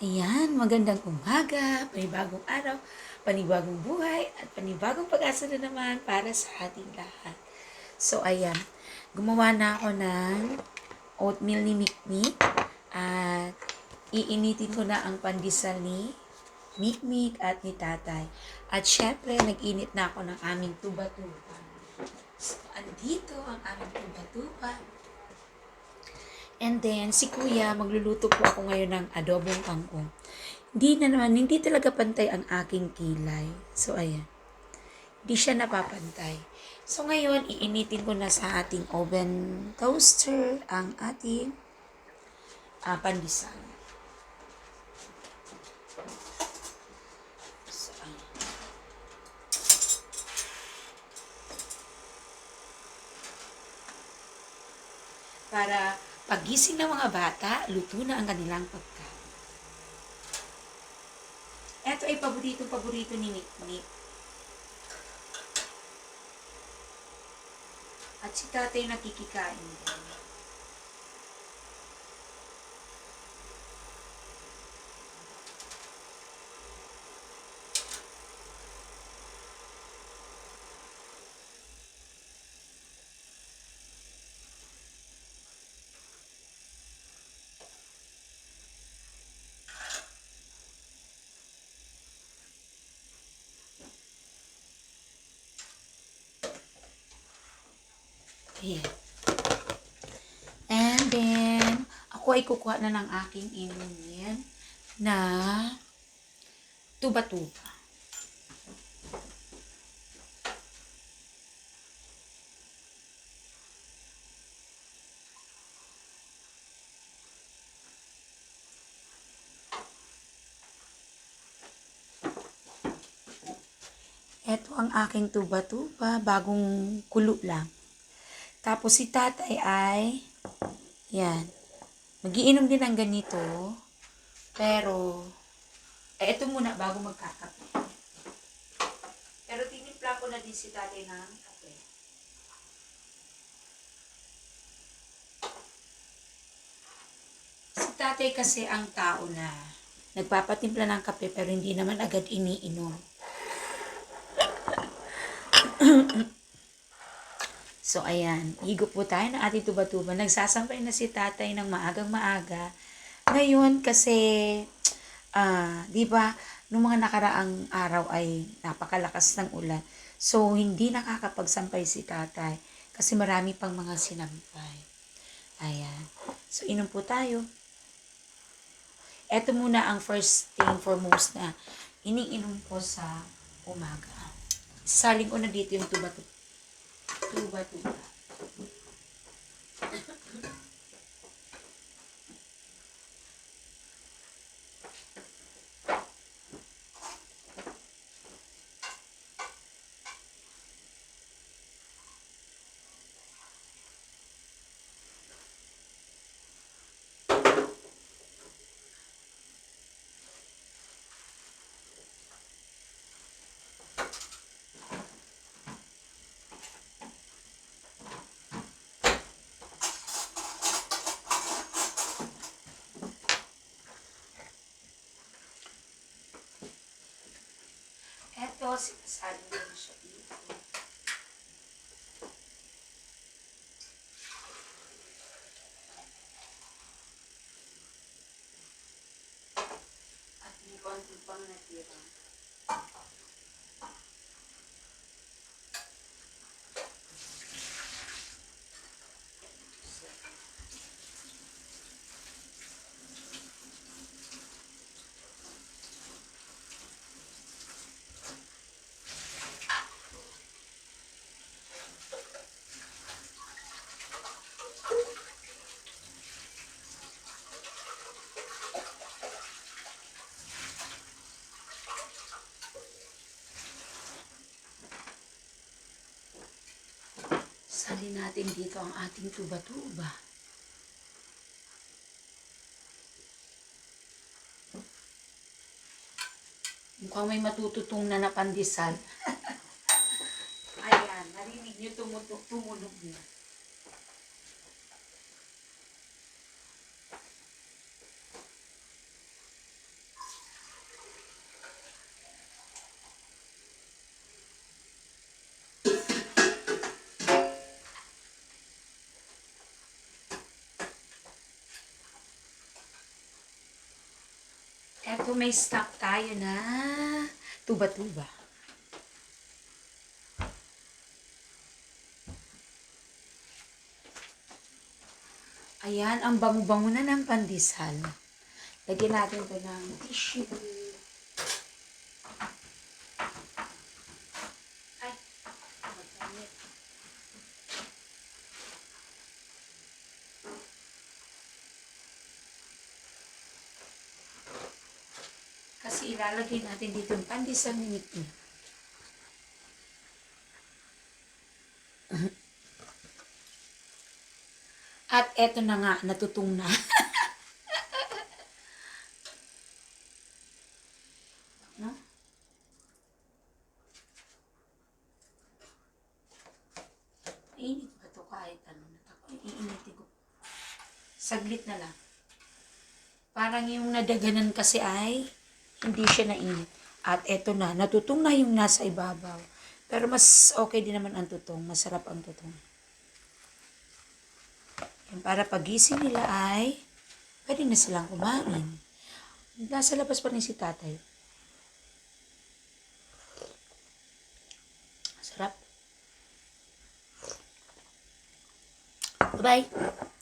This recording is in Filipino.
Ayan, magandang umaga, panibagong araw, panibagong buhay, at panibagong pag-asa na naman para sa ating lahat. So, ayan, gumawa na ako ng oatmeal ni Mikmik at iinitin ko na ang pandesal ni Mikmik at ni Tatay. At syempre, nag-init na ako ng aming tuba-tuba. So, andito ang aming tuba-tuba. And then, si kuya, magluluto po ako ngayon ng adobong kangkong. Hindi na naman, hindi talaga pantay ang aking kilay. So, ayan. Hindi siya napapantay. So, ngayon, iinitin ko na sa ating oven toaster ang ating uh, pandesal. So, ayan. Para Pagising ng mga bata, luto na ang kanilang pagkain. Ito ay paborito-paborito ni Mikmik. At si tatay nakikikain din. Ayan. And then, ako ay kukuha na ng aking inumin na tuba-tuba. Ito ang aking tuba-tuba, bagong kulo lang. Tapos si tatay ay, yan, magiinom din ng ganito. Pero, eh, ito muna bago magkakape. Pero tinimpla ko na din si tatay ng kape. Si tatay kasi ang tao na nagpapatimpla ng kape pero hindi naman agad iniinom. So, ayan. Higop po tayo ng ating tuba-tuba. Nagsasampay na si tatay ng maagang maaga. Ngayon, kasi, ah, di ba, nung mga nakaraang araw ay napakalakas ng ulan. So, hindi nakakapagsampay si tatay. Kasi marami pang mga sinampay. Ayan. So, inom po tayo. Ito muna ang first thing foremost na iniinom ko sa umaga. Saling ko na dito yung tuba-tuba tuba-tuba. Eto, sinasabi mo na siya dito. At may konti pang natira. Sali natin dito ang ating tuba-tuba. Mukhang may matututong na napandesal. Ayan, narinig tumutu- tumunog na. Eto may stock tayo na tuba-tuba. Ayan, ang bango-bango na ng pandesal. Lagyan natin ito ng tissue. Ilalagay natin dito yung pandesal ni Nikki. At eto na nga, natutong na. no? Init ba to kahit ano na ako? Iinitin ko. Saglit na lang. Parang yung nadaganan kasi ay hindi siya nainit. At eto na, natutong na yung nasa ibabaw. Pero mas okay din naman ang tutong. Masarap ang tutong. Yan, para pagising nila ay pwede na silang kumain. Nasa labas pa rin si tatay. Sarap. Bye-bye.